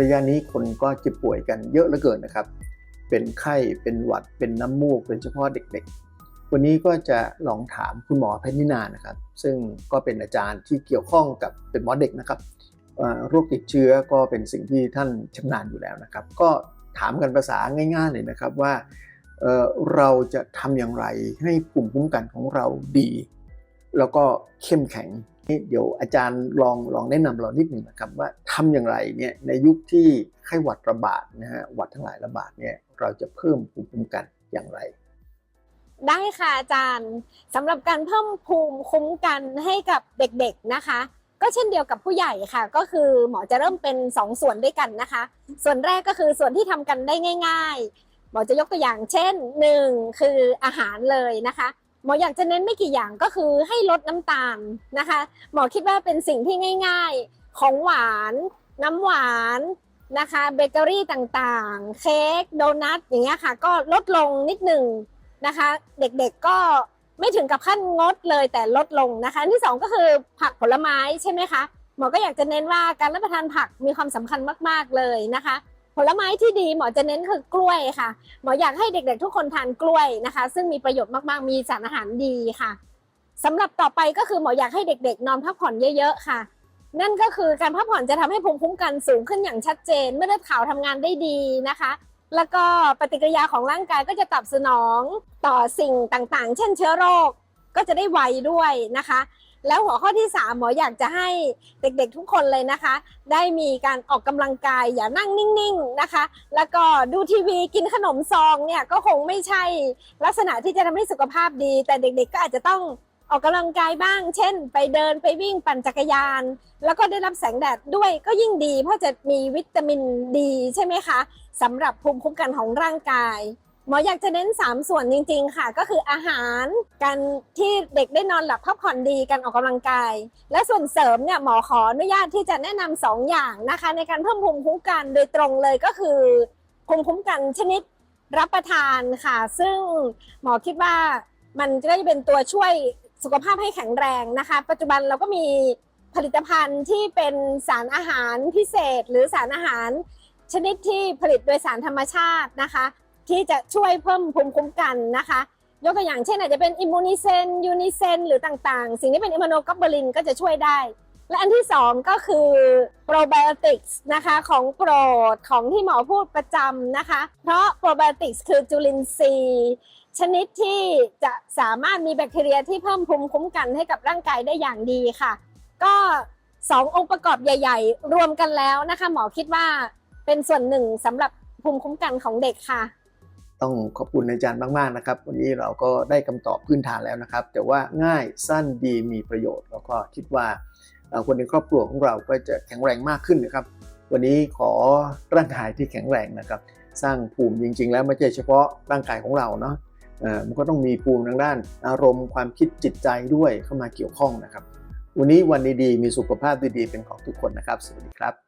ระยะนี้คนก็เจ็บป่วยกันเยอะเหลือเกินนะครับ เป็นไข้เป็นหวัดเป็นน้ำมูกโดยเฉพาะเด็กๆ วันนี้ก็จะลองถามคุณหมอแพทย์นินานะครับ ซึ่งก็เป็นอาจารย์ที่เกี่ยวข้องกับเป็นหมอเด็กนะครับโรคติดเชื้อก็เป็นสิ่งที่ท่านชำนาญอยู่แล้วนะครับ ก็ถามกันภาษาง่าย ๆ เลยนะครับว่าเเราจะทำอย่างไรให้ภูมิคุ้มกันของเราดี แล้วก็เข้มแข็ง นี่เดี๋ยวอาจารย์ลองลองแนะนำเรานิดหนึ่งนะครับว่าทำอย่างไรเนี่ยในยุคที่ไข้หวัดระบาดนะฮะหวัดทั้งหลายระบาดเนี่ยเราจะเพิ่มภูมิคุ้มกันอย่างไร ได้ค่ะอาจารย์สำหรับการเพิ่มภูมิคุ้มกันให้กับเด็กๆนะคะ ก็เช่นเดียวกับผู้ใหญ่ค่ะ ก็คือหมอจะเริ่มเป็น 2 ส่วนด้วยกันนะคะ ส่วนแรกก็คือส่วนที่ทำกันได้ง่าย ๆ หมอจะยกตัวอย่างเช่น 1 คืออาหารเลยนะคะ หมออยากจะเน้นไม่กี่อย่างก็คือให้ลดน้ำตาลนะคะ หมอคิดว่าเป็นสิ่งที่ง่าย ๆ ของหวาน น้ำหวานนะคะเบเกอรี่ต่างๆ เค้กโดนัทอย่างเงี้ยค่ะ ก็ลดลงนิดหนึ่งนะคะ เด็กๆก็ไม่ถึงกับขั้นงดเลยแต่ลดลงนะคะที่สองก็คือผักผลไม้ใช่ไหมคะหมอก็อยากจะเน้นว่าการรับประทานผักมีความสำคัญมาก ๆเลยนะคะ ผลไม้ที่ดีหมอจะเน้นคือกล้วยค่ะ หมออยากให้เด็กๆทุกคนทานกล้วยนะคะ ซึ่งมีประโยชน์มากๆ มีสารอาหารดีค่ะสำหรับต่อไปก็คือหมออยากให้เด็ก ๆ นอนพักผ่อนเยอะ ๆ ค่ะ นั่นก็คือการพักผ่อนจะทำให้ภูมิคุ้มกันสูงขึ้นอย่างชัดเจน เมื่อเลือดขาวทำงานได้ดีนะคะ แล้วก็ปฏิกิริยาของร่างกายก็จะตอบสนองต่อสิ่งต่างๆ เช่นเชื้อโรคก็จะได้ไวด้วยนะคะ แล้วหัวข้อที่3หมออยากจะให้เด็กๆทุกคนเลยนะคะ ได้มีการออกกำลังกายอย่านั่งนิ่งๆนะคะ แล้วก็ดูทีวีกินขนมซองเนี่ยก็คงไม่ใช่ลักษณะที่จะทำให้สุขภาพดี แต่เด็กๆก็อาจจะต้องออกกำลังกายบ้าง เช่น ไปเดินไปวิ่งปั่นจักรยาน แล้วก็ได้รับแสงแดดด้วยก็ยิ่งดี เพราะจะมีวิตามินดีใช่ไหมคะสำหรับภูมิคุ้มกันของร่างกาย หมออยากจะเน้น 3 ส่วนจริง ๆ ค่ะ ก็คืออาหารการที่เด็กได้นอนหลับพักผ่อนดีการออกกำลังกาย และส่วนเสริมเนี่ยหมอขออนุญาตที่จะแนะนำสองอย่างนะคะ ในการเพิ่มภูมิคุ้มกันโดยตรงเลยก็คือภูมิคุ้มกันชนิดรับประทานค่ะ ซึ่งหมอคิดว่ามันก็จะเป็นตัวช่วยสุขภาพให้แข็งแรงนะคะ ปัจจุบันเราก็มีผลิตภัณฑ์ที่เป็นสารอาหารพิเศษ หรือสารอาหารชนิดที่ผลิตโดยสารธรรมชาตินะคะ ที่จะช่วยเพิ่มภูมิคุ้มกันนะคะ ยกตัวอย่างเช่นอาจจะเป็นอิมมูนิเซนยูนิเซนหรือต่างๆ สิ่งที่เป็นอิมมูโนกลอบลินก็จะช่วยได้ และอันที่สองก็คือโปรไบโอติกส์นะคะของโปรดของที่หมอพูดประจำนะคะ เพราะโปรไบโอติกส์คือจุลินทรีย์ชนิดที่จะสามารถมีแบคทีเรียที่เพิ่มภูมิคุ้มกันให้กับร่างกายได้อย่างดีค่ะ ก็สององค์ประกอบใหญ่ ๆ รวมกันแล้วนะคะ หมอคิดว่าเป็นส่วนหนึ่งสำหรับภูมิคุ้มกันของเด็กค่ะ ต้องขอบคุณอาจารย์มากๆนะครับ วันนี้เราก็ได้คำตอบพื้นฐานแล้วนะครับ แต่ว่าง่ายสั้นดีมีประโยชน์แล้วก็คิดว่าคนในครอบครัวของเราก็จะแข็งแรงมากขึ้นนะครับ วันนี้ขอร่างกายที่แข็งแรงนะครับ สร้างภูมิจริง ๆ แล้วไม่ใช่เฉพาะร่างกายของเราเนาะเอ่อมันก็ต้องมีภูมิทางด้าน อารมณ์ความคิดจิตใจด้วยเข้ามาเกี่ยวข้องนะครับ วันนี้วันดีๆมีสุขภาพดีๆเป็นของทุกคนนะครับ สวัสดีครับ